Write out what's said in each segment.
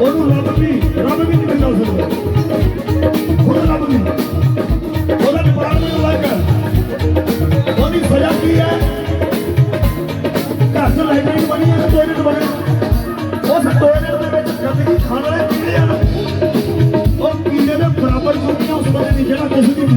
ਉਹਨੂੰ ਰੱਬ ਸਕਦਾ। ਉਹਦੀ ਸਜ਼ਾ ਕੀ ਹੈ? ਘਰ ਚ ਲਾਈਟਿੰਗ ਬਣੀ ਹੈ ਉਸ ਟੋਇਲਟ ਦੇ ਵਿੱਚ ਗੰਦਗੀ ਖਾਣ ਵਾਲੇ ਕੀੜੇ ਉਹ ਕੀੜੇ ਦੇ ਬਰਾਬਰ ਸੁਣੀਆਂ ਉਸ ਬੰਦੇ ਦੀ ਜਿਹੜਾ ਕਿਸੇ ਦੀ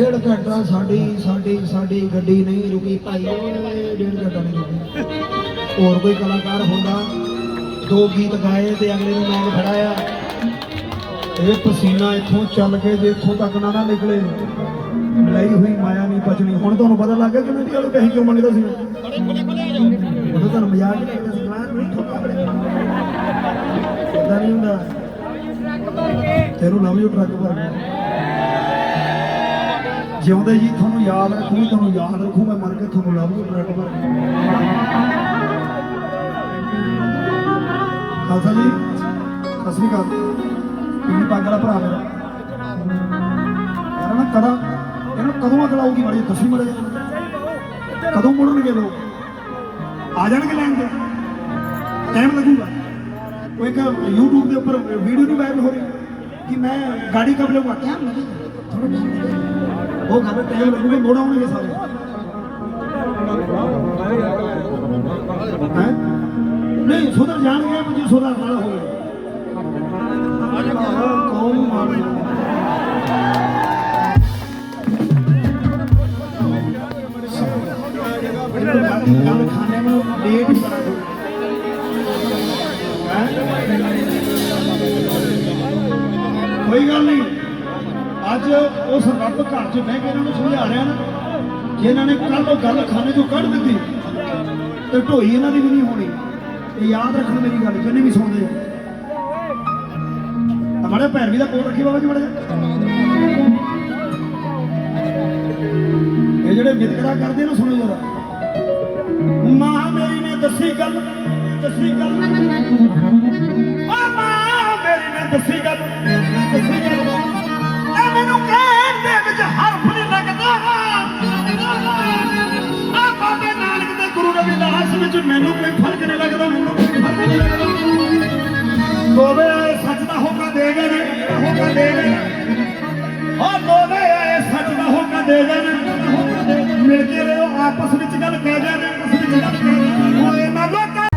ਡੇਢ ਘੰਟਾ ਸਾਡੀ ਸਾਡੀ ਸਾਡੀ ਗੱਡੀ ਨਹੀਂ ਰੁਕੀ ਭਾਈ। ਓਏ ਡੇਢ ਘੰਟਾ ਨਹੀਂ ਰੁਕੀ। ਹੋਰ ਕੋਈ ਕਲਾਕਾਰ ਹੁੰਦਾ? ਦੋ ਗੀਤ ਗਾਏ ਤੇ ਅਗਲੇ ਨੂੰ ਮੈਂ ਖੜਾਇਆ ਇਹ ਪਸੀਨਾ ਇੱਥੋਂ ਚੱਲ ਕੇ ਜੇ ਇੱਥੋਂ ਤੱਕ ਨਾ ਨਾ ਨਿਕਲੇ। ਲਈ ਹੋਈ ਮਾਇਆ ਨਹੀਂ ਬਚਣੀ। ਹੁਣ ਤੁਹਾਨੂੰ ਪਤਾ ਲੱਗ ਗਿਆ ਕਿ ਮੇਰੀ ਵਾਲੇ ਪੈਸੇ ਕਿਉਂ ਮੰਗਦਾ ਸੀ? ਉਹ ਤੁਹਾਨੂੰ ਮਜ਼ਾਕ ਹੀ ਲੱਗਦਾ ਸੀ। ਗਲਾਸ ਨਹੀਂ ਠੋਕਾ ਬੜੇ ਨਹੀਂ ਹੁੰਦਾ। ਤੈਨੂੰ ਲਵ ਯੂ ਟਰੱਕ ਭਰ ਗਿਆ ਜਿਉਂਦੇ ਜੀ, ਤੁਹਾਨੂੰ ਯਾਦ ਰੱਖੂ ਤੁਹਾਨੂੰ ਯਾਦ ਰੱਖੂ, ਮੈਂ ਮਰ ਕੇ ਤੁਹਾਨੂੰ ਲਵ ਯੂ ਭਰ ਖਾਲਸਾ ਜੀ, ਸਤਿ ਸ੍ਰੀ ਅਕਾਲ। ਇਹ ਪੱਗ ਵਾਲਾ ਭਰਾ ਮੇਰਾ। ਯਾਰ, ਨਾ ਕਦਾ ਇਹਨੂੰ ਕਦੋਂ ਅਗਲਾ ਆਊਗੀ ਮਾੜੀ ਦੱਸੀ ਮੜੇ ਕਦੋਂ ਮੁੜਨਗੇ ਲੋਕ? ਆ ਜਾਣਗੇ ਲੈਣ ਤੇ। ਟਾਈਮ ਲੱਗੂਗਾ। ਉਹ ਇੱਕ YouTube ਦੇ ਉੱਪਰ ਵੀਡੀਓ ਨਹੀਂ ਵਾਇਰਲ ਹੋ ਰਹੀ। ਕਿ ਮੈਂ ਗਾੜੀ ਕਬ ਲਊਗਾ ਟਾਈਮ ਲੱਗੇਗਾ ਥੋੜਾ ਟਾਈਮ ਲੱਗੇਗਾ। ਉਹ ਗੱਲ ਟਾਈਮ ਲੱਗੂਗਾ, ਮੋੜ ਆਉਣਗੇ ਸਾਰੇ। ਹੈਂ? ਨਹੀਂ, ਸੁਧਰ ਜਾਣਗੇ ਮੁਝੇ ਸੁਧਰ ਨਾ ਹੋਵੇ ਕੌਣ ਮਾਰੇ ਗੱਲ ਖਾਣੇ ਨੂੰ ਲੇਟ ਬਣਾ ਦੋ ਕੋਈ ਗੱਲ ਨਹੀਂ। ਅੱਜ ਉਸ ਰੱਬ ਘਰ 'ਚ ਬਹਿ ਕੇ ਇਹਨਾਂ ਨੂੰ ਸਮਝਾ ਰਿਹਾ ਨਾ ਜੇ ਇਹਨਾਂ ਨੇ ਕੱਲ ਉਹ ਗੱਲ ਖਾਣੇ ਚੋਂ ਕੱਢ ਦਿੱਤੀ ਤੇ ਢੋਈ ਇਹਨਾਂ ਦੀ ਵੀ ਨਹੀਂ ਹੋਣੀ। ਇਹ ਯਾਦ ਰੱਖਣ ਮੇਰੀ ਗੱਲ, ਜਿੰਨੇ ਵੀ ਸੁਣਦੇ ਆ। ਮਾੜੇ ਭੈਣ ਦਾ ਕੋਲ ਰੱਖੀ ਬਾਬਾ ਜੀ ਮਾੜੇ ਇਹ ਜਿਹੜੇ ਵਿਤਕਰਾ ਕਰਦੇ ਨਾ ਸੁਣੋ ਜਰਾ। ਮਾਂ ਮੇਰੀ ਨੇ ਦੱਸੀ ਗੱਲ ਦੱਸੀ ਗੱਲ। ਆ ਮਾਂ ਮੇਰੀ ਨੇ ਦੱਸੀ ਗੱਲ ਦੱਸੀ ਗੱਲ। ਦੇ ਵਿੱਚ ਹਰਫ ਨਹੀਂ ਲੱਗਦਾ। ਆ ਬਾਬੇ ਨਾਨਕ ਤੇ ਗੁਰੂ ਰਵਿਦਾਸ ਵਿੱਚ ਮੈਨੂੰ ਕੋਈ ਫ਼ਰਕ ਨਹੀਂ ਲੱਗਦਾ, ਮੈਨੂੰ ਕੋਈ ਫ਼ਰਕ ਨਹੀਂ ਲੱਗਦਾ। ਦੋਵੇਂ ਆਏ ਸੱਚ ਦਾ ਹੋਕਾ ਦੇ ਗਏ ਨੇ। ਹੋਕਾ ਦੇ ਗਏ ਨੇ ਦੋਵੇਂ ਆਏ ਸੱਚ ਦਾ ਹੋਕਾ ਦੇ ਗਏ ਨੇ। ਮਿਲ ਕੇ ਰਹੋ, ਆਪਸ ਵਿੱਚ ਗੱਲ ਕਹਿ ਗਏ ਨੇ, ਆਪਸ ਵਿੱਚ ਗੱਲ ਕਹਿ